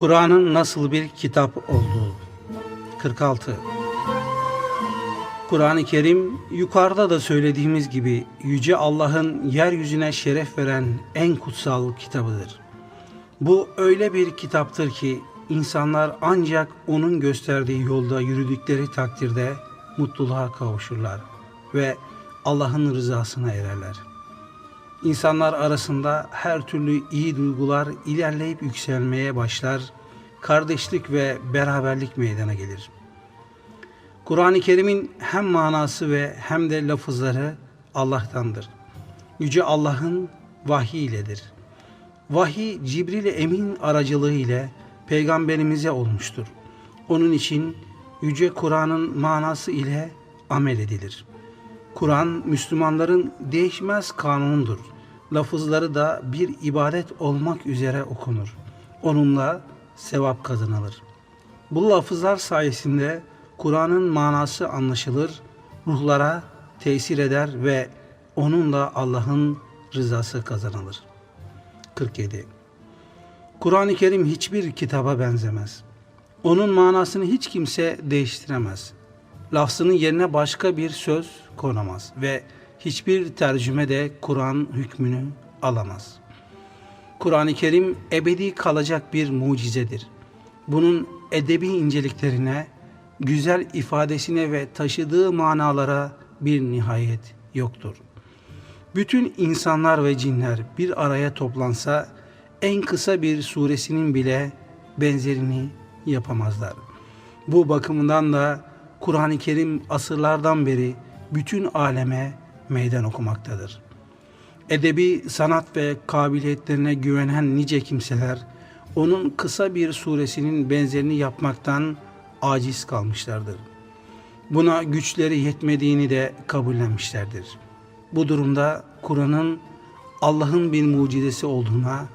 Kur'an'ın nasıl bir kitap olduğu 46 Kur'an-ı Kerim yukarıda da söylediğimiz gibi Yüce Allah'ın yeryüzüne şeref veren en kutsal kitabıdır. Bu öyle bir kitaptır ki insanlar ancak onun gösterdiği yolda yürüdükleri takdirde mutluluğa kavuşurlar ve Allah'ın rızasına ererler. İnsanlar arasında her türlü iyi duygular ilerleyip yükselmeye başlar, kardeşlik ve beraberlik meydana gelir. Kur'an-ı Kerim'in hem manası ve hem de lafızları Allah'tandır. Yüce Allah'ın vahiy iledir. Vahiy Cibril Emin aracılığı ile peygamberimize olmuştur. Onun için Yüce Kur'an'ın manası ile amel edilir. Kur'an Müslümanların değişmez kanunudur. Lafızları da bir ibadet olmak üzere okunur. Onunla sevap kazanılır. Bu lafızlar sayesinde Kur'an'ın manası anlaşılır, ruhlara tesir eder ve onunla Allah'ın rızası kazanılır. 47. Kur'an-ı Kerim hiçbir kitaba benzemez. Onun manasını hiç kimse değiştiremez. Lafzının yerine başka bir söz konamaz ve hiçbir tercüme de Kur'an hükmünü alamaz. Kur'an-ı Kerim ebedi kalacak bir mucizedir. Bunun edebi inceliklerine, güzel ifadesine ve taşıdığı manalara bir nihayet yoktur. Bütün insanlar ve cinler bir araya toplansa en kısa bir suresinin bile benzerini yapamazlar. Bu bakımından da Kur'an-ı Kerim asırlardan beri bütün aleme meydan okumaktadır. Edebi sanat ve kabiliyetlerine güvenen nice kimseler onun kısa bir suresinin benzerini yapmaktan aciz kalmışlardır. Buna güçleri yetmediğini de kabullenmişlerdir. Bu durumda Kur'an'ın Allah'ın bir mucizesi olduğuna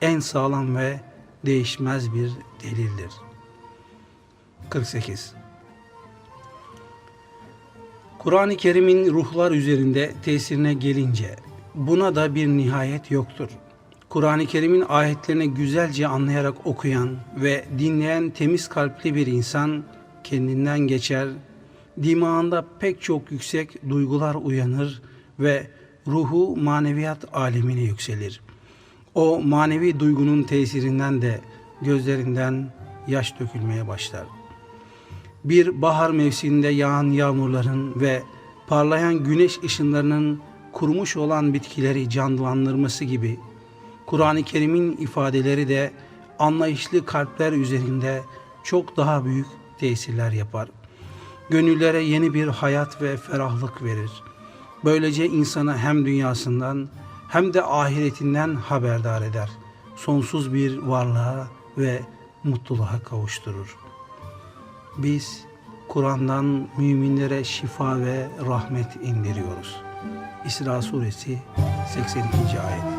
en sağlam ve değişmez bir delildir. 48 Kur'an-ı Kerim'in ruhlar üzerinde tesirine gelince buna da bir nihayet yoktur. Kur'an-ı Kerim'in ayetlerini güzelce anlayarak okuyan ve dinleyen temiz kalpli bir insan kendinden geçer, dimağında pek çok yüksek duygular uyanır ve ruhu maneviyat alemine yükselir. O manevi duygunun tesirinden de gözlerinden yaş dökülmeye başlar bir bahar mevsiminde yağan yağmurların ve parlayan güneş ışınlarının kurumuş olan bitkileri canlandırması gibi Kur'an-ı Kerim'in ifadeleri de anlayışlı kalpler üzerinde çok daha büyük tesirler yapar. Gönüllere yeni bir hayat ve ferahlık verir. Böylece insana hem dünyasından hem de ahiretinden haberdar eder. Sonsuz bir varlığa ve mutluluğa kavuşturur. Biz Kur'an'dan müminlere şifa ve rahmet indiriyoruz. İsra suresi 82. ayet.